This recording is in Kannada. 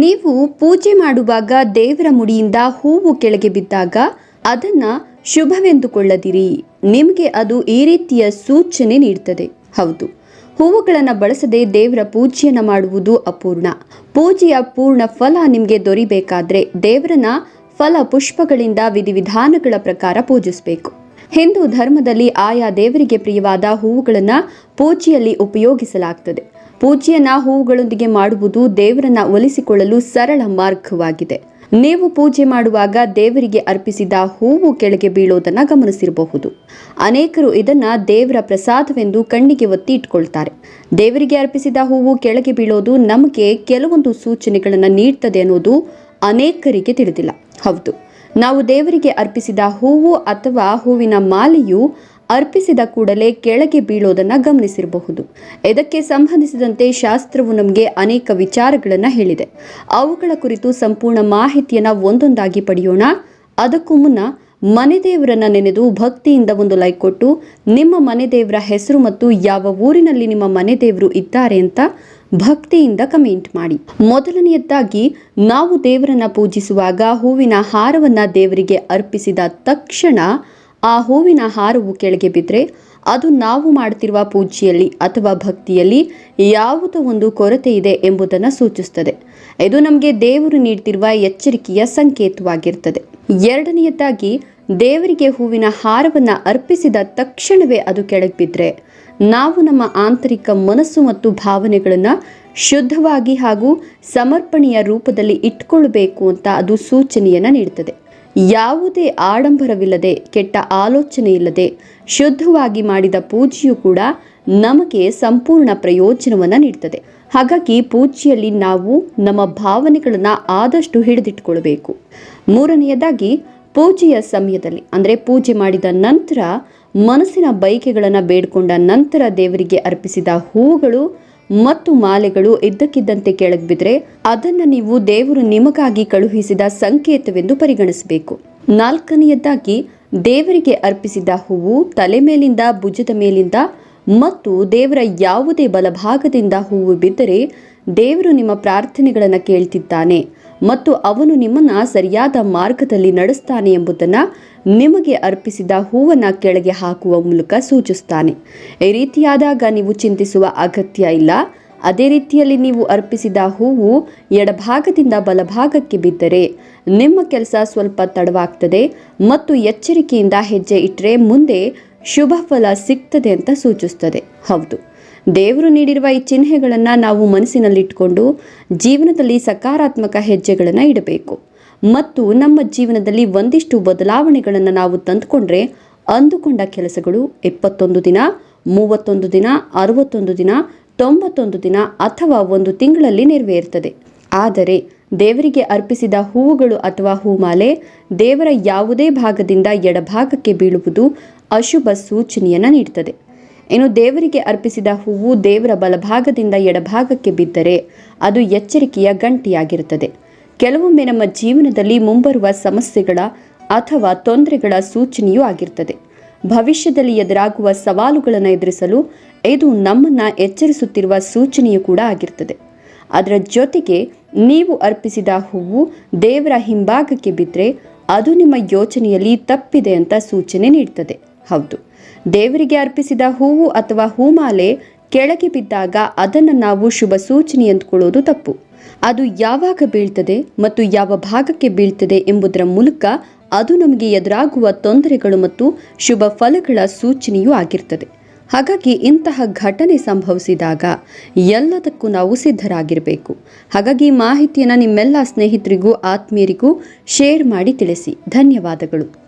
ನೀವು ಪೂಜೆ ಮಾಡುವಾಗ ದೇವರ ಮುಡಿಯಿಂದ ಹೂವು ಕೆಳಗೆ ಬಿದ್ದಾಗ ಅದನ್ನ ಶುಭವೆಂದುಕೊಳ್ಳದಿರಿ. ನಿಮಗೆ ಅದು ಈ ರೀತಿಯ ಸೂಚನೆ ನೀಡುತ್ತದೆ ಹೌದು. ಹೂವುಗಳನ್ನು ಬಳಸದೆ ದೇವರ ಪೂಜೆಯನ್ನು ಮಾಡುವುದು ಅಪೂರ್ಣ. ಪೂಜೆಯ ಪೂರ್ಣ ಫಲ ನಿಮಗೆ ದೊರಿಬೇಕಾದ್ರೆ ದೇವರನ್ನ ಫಲ ಪುಷ್ಪಗಳಿಂದ ವಿಧಿವಿಧಾನಗಳ ಪ್ರಕಾರ ಪೂಜಿಸಬೇಕು. ಹಿಂದೂ ಧರ್ಮದಲ್ಲಿ ಆಯಾ ದೇವರಿಗೆ ಪ್ರಿಯವಾದ ಹೂವುಗಳನ್ನು ಪೂಜೆಯಲ್ಲಿ ಉಪಯೋಗಿಸಲಾಗ್ತದೆ. ಪೂಜೆಯನ್ನ ಹೂವುಗಳೊಂದಿಗೆ ಮಾಡುವುದು ದೇವರನ್ನ ಒಲಿಸಿಕೊಳ್ಳಲು ಸರಳ ಮಾರ್ಗವಾಗಿದೆ. ನೀವು ಪೂಜೆ ಮಾಡುವಾಗ ದೇವರಿಗೆ ಅರ್ಪಿಸಿದ ಹೂವು ಕೆಳಗೆ ಬೀಳೋದನ್ನ ಗಮನಿಸಿರಬಹುದು. ಅನೇಕರು ಇದನ್ನ ದೇವರ ಪ್ರಸಾದವೆಂದು ಕಣ್ಣಿಗೆ ಒತ್ತಿ ಇಟ್ಕೊಳ್ತಾರೆ. ದೇವರಿಗೆ ಅರ್ಪಿಸಿದ ಹೂವು ಕೆಳಗೆ ಬೀಳೋದು ನಮಗೆ ಕೆಲವೊಂದು ಸೂಚನೆಗಳನ್ನು ನೀಡ್ತದೆ ಅನ್ನೋದು ಅನೇಕರಿಗೆ ತಿಳಿದಿಲ್ಲ. ಹೌದು. ನಾವು ದೇವರಿಗೆ ಅರ್ಪಿಸಿದ ಹೂವು ಅಥವಾ ಹೂವಿನ ಮಾಲೆಯು ಅರ್ಪಿಸಿದ ಕೂಡಲೇ ಕೆಳಗೆ ಬೀಳೋದನ್ನ ಗಮನಿಸಿರಬಹುದು. ಇದಕ್ಕೆ ಸಂಬಂಧಿಸಿದಂತೆ ಶಾಸ್ತ್ರವು ನಮಗೆ ಅನೇಕ ವಿಚಾರಗಳನ್ನು ಹೇಳಿದೆ. ಅವುಗಳ ಕುರಿತು ಸಂಪೂರ್ಣ ಮಾಹಿತಿಯನ್ನ ಒಂದೊಂದಾಗಿ ಪಡೆಯೋಣ. ಅದಕ್ಕೂ ಮುನ್ನ ಮನೆ ದೇವರನ್ನ ನೆನೆದು ಭಕ್ತಿಯಿಂದ ಒಂದು ಲೈಕ್ ಕೊಟ್ಟು, ನಿಮ್ಮ ಮನೆ ದೇವರ ಹೆಸರು ಮತ್ತು ಯಾವ ಊರಿನಲ್ಲಿ ನಿಮ್ಮ ಮನೆ ದೇವರು ಇದ್ದಾರೆ ಅಂತ ಭಕ್ತಿಯಿಂದ ಕಮೆಂಟ್ ಮಾಡಿ. ಮೊದಲನೆಯದ್ದಾಗಿ, ನಾವು ದೇವರನ್ನ ಪೂಜಿಸುವಾಗ ಹೂವಿನ ಹಾರವನ್ನ ದೇವರಿಗೆ ಅರ್ಪಿಸಿದ ತಕ್ಷಣ ಆ ಹೂವಿನ ಹಾರವು ಕೆಳಗೆ ಬಿದ್ದರೆ ಅದು ನಾವು ಮಾಡ್ತಿರುವ ಪೂಜೆಯಲ್ಲಿ ಅಥವಾ ಭಕ್ತಿಯಲ್ಲಿ ಯಾವುದೋ ಒಂದು ಕೊರತೆ ಇದೆ ಎಂಬುದನ್ನು ಸೂಚಿಸುತ್ತದೆ. ಇದು ನಮಗೆ ದೇವರು ನೀಡ್ತಿರುವ ಎಚ್ಚರಿಕೆಯ ಸಂಕೇತವಾಗಿರ್ತದೆ ಎರಡನೆಯದಾಗಿ, ದೇವರಿಗೆ ಹೂವಿನ ಹಾರವನ್ನು ಅರ್ಪಿಸಿದ ತಕ್ಷಣವೇ ಅದು ಕೆಳಗೆ ಬಿದ್ದರೆ ನಾವು ನಮ್ಮ ಆಂತರಿಕ ಮನಸ್ಸು ಮತ್ತು ಭಾವನೆಗಳನ್ನು ಶುದ್ಧವಾಗಿ ಹಾಗೂ ಸಮರ್ಪಣೆಯ ರೂಪದಲ್ಲಿ ಇಟ್ಕೊಳ್ಬೇಕು ಅಂತ ಅದು ಸೂಚನೆಯನ್ನು ನೀಡುತ್ತದೆ ಯಾವುದೇ ಆಡಂಬರವಿಲ್ಲದೆ, ಕೆಟ್ಟ ಆಲೋಚನೆ ಇಲ್ಲದೆ ಶುದ್ಧವಾಗಿ ಮಾಡಿದ ಪೂಜೆಯು ಕೂಡ ನಮಗೆ ಸಂಪೂರ್ಣ ಪ್ರಯೋಜನವನ್ನು ನೀಡುತ್ತದೆ ಹಾಗಾಗಿ ಪೂಜೆಯಲ್ಲಿ ನಾವು ನಮ್ಮ ಭಾವನೆಗಳನ್ನು ಆದಷ್ಟು ಹಿಡಿದಿಟ್ಟುಕೊಳ್ಬೇಕು. ಮೂರನೆಯದಾಗಿ, ಪೂಜೆಯ ಸಮಯದಲ್ಲಿ, ಅಂದರೆ ಪೂಜೆ ಮಾಡಿದ ನಂತರ ಮನಸ್ಸಿನ ಬಯಕೆಗಳನ್ನು ಬೇಡಿಕೊಂಡ ನಂತರ ದೇವರಿಗೆ ಅರ್ಪಿಸಿದ ಹೂವುಗಳು ಮತ್ತು ಮಾಲೆಗಳು ಇದ್ದಕ್ಕಿದ್ದಂತೆ ಕೆಳಗೆ ಬಿದ್ದರೆ ಅದನ್ನು ನೀವು ದೇವರು ನಿಮಗಾಗಿ ಕಳುಹಿಸಿದ ಸಂಕೇತವೆಂದು ಪರಿಗಣಿಸಬೇಕು. ನಾಲ್ಕನೆಯದಾಗಿ ದೇವರಿಗೆ ಅರ್ಪಿಸಿದ ಹೂವು ತಲೆ ಮೇಲಿಂದ ಭುಜದ ಮೇಲಿಂದ ಮತ್ತು ದೇವರ ಯಾವುದೇ ಬಲಭಾಗದಿಂದ ಹೂವು ಬಿದ್ದರೆ ದೇವರು ನಿಮ್ಮ ಪ್ರಾರ್ಥನೆಗಳನ್ನು ಕೇಳ್ತಿದ್ದಾನೆ. ಮತ್ತು ಅವನು ನಿಮ್ಮನ್ನ ಸರಿಯಾದ ಮಾರ್ಗದಲ್ಲಿ ನಡೆಸ್ತಾನೆ ಎಂಬುದನ್ನು ನಿಮಗೆ ಅರ್ಪಿಸಿದ ಹೂವನ್ನು ಕೆಳಗೆ ಹಾಕುವ ಮೂಲಕ ಸೂಚಿಸ್ತಾನೆ ಈ ರೀತಿಯಾದಾಗ ನೀವು ಚಿಂತಿಸುವ ಅಗತ್ಯ ಇಲ್ಲ. ಅದೇ ರೀತಿಯಲ್ಲಿ ನೀವು ಅರ್ಪಿಸಿದ ಹೂವು ಎಡಭಾಗದಿಂದ ಬಲಭಾಗಕ್ಕೆ ಬಿದ್ದರೆ ನಿಮ್ಮ ಕೆಲಸ ಸ್ವಲ್ಪ ತಡವಾಗ್ತದೆ ಮತ್ತು ಎಚ್ಚರಿಕೆಯಿಂದ ಹೆಜ್ಜೆ ಇಟ್ಟರೆ ಮುಂದೆ ಶುಭ ಫಲ ಸಿಗ್ತದೆ ಅಂತ ಸೂಚಿಸ್ತದೆ ಹೌದು. ದೇವರು ನೀಡಿರುವ ಈ ಚಿಹ್ನೆಗಳನ್ನು ನಾವು ಮನಸ್ಸಿನಲ್ಲಿಟ್ಟುಕೊಂಡು ಜೀವನದಲ್ಲಿ ಸಕಾರಾತ್ಮಕ ಹೆಜ್ಜೆಗಳನ್ನು ಇಡಬೇಕು. ಮತ್ತು ನಮ್ಮ ಜೀವನದಲ್ಲಿ ಒಂದಿಷ್ಟು ಬದಲಾವಣೆಗಳನ್ನು ನಾವು ತಂದುಕೊಂಡ್ರೆ ಅಂದುಕೊಂಡ ಕೆಲಸಗಳು ಇಪ್ಪತ್ತೊಂದು ದಿನ, ಮೂವತ್ತೊಂದು ದಿನ, ಅರವತ್ತೊಂದು ದಿನ, ತೊಂಬತ್ತೊಂದು ದಿನ ಅಥವಾ ಒಂದು ತಿಂಗಳಲ್ಲಿ ನೆರವೇರ್ತದೆ. ಆದರೆ ದೇವರಿಗೆ ಅರ್ಪಿಸಿದ ಹೂವುಗಳು ಅಥವಾ ಹೂಮಾಲೆ ದೇವರ ಯಾವುದೇ ಭಾಗದಿಂದ ಎಡಭಾಗಕ್ಕೆ ಬೀಳುವುದು ಅಶುಭ ಸೂಚನೆಯನ್ನು ನೀಡುತ್ತದೆ ಇನ್ನು ದೇವರಿಗೆ ಅರ್ಪಿಸಿದ ಹೂವು ದೇವರ ಬಲಭಾಗದಿಂದ ಎಡಭಾಗಕ್ಕೆ ಬಿದ್ದರೆ ಅದು ಎಚ್ಚರಿಕೆಯ ಗಂಟೆಯಾಗಿರುತ್ತದೆ. ಕೆಲವೊಮ್ಮೆ ನಮ್ಮ ಜೀವನದಲ್ಲಿ ಮುಂಬರುವ ಸಮಸ್ಯೆಗಳ ಅಥವಾ ತೊಂದರೆಗಳ ಸೂಚನೆಯೂ ಆಗಿರ್ತದೆ ಭವಿಷ್ಯದಲ್ಲಿ ಎದುರಾಗುವ ಸವಾಲುಗಳನ್ನು ಎದುರಿಸಲು ಇದು ನಮ್ಮನ್ನು ಎಚ್ಚರಿಸುತ್ತಿರುವ ಸೂಚನೆಯೂ ಕೂಡ ಆಗಿರ್ತದೆ ಅದರ ಜೊತೆಗೆ ನೀವು ಅರ್ಪಿಸಿದ ಹೂವು ದೇವರ ಹಿಂಭಾಗಕ್ಕೆ ಬಿದ್ದರೆ ಅದು ನಿಮ್ಮ ಯೋಚನೆಯಲ್ಲಿ ತಪ್ಪಿದೆ ಅಂತ ಸೂಚನೆ ನೀಡ್ತದೆ. ಹೌದು. ದೇವರಿಗೆ ಅರ್ಪಿಸಿದ ಹೂವು ಅಥವಾ ಹೂಮಾಲೆ ಕೆಳಗೆ ಬಿದ್ದಾಗ ಅದನ್ನು ನಾವು ಶುಭ ಸೂಚನೆ ಅಂದ್ಕೊಳ್ಳೋದು ತಪ್ಪು. ಅದು ಯಾವಾಗ ಬೀಳ್ತದೆ ಮತ್ತು ಯಾವ ಭಾಗಕ್ಕೆ ಬೀಳ್ತದೆ ಎಂಬುದರ ಮೂಲಕ ಅದು ನಮಗೆ ಎದುರಾಗುವ ತೊಂದರೆಗಳು ಮತ್ತು ಶುಭ ಫಲಗಳ ಸೂಚನೆಯೂ ಆಗಿರ್ತದೆ. ಹಾಗಾಗಿ ಇಂತಹ ಘಟನೆ ಸಂಭವಿಸಿದಾಗ ಎಲ್ಲದಕ್ಕೂ ನಾವು ಸಿದ್ಧರಾಗಿರಬೇಕು. ಹಾಗಾಗಿ ಮಾಹಿತಿಯನ್ನು ನಿಮ್ಮೆಲ್ಲ ಸ್ನೇಹಿತರಿಗೂ, ಆತ್ಮೀಯರಿಗೂ ಶೇರ್ ಮಾಡಿ ತಿಳಿಸಿ. ಧನ್ಯವಾದಗಳು.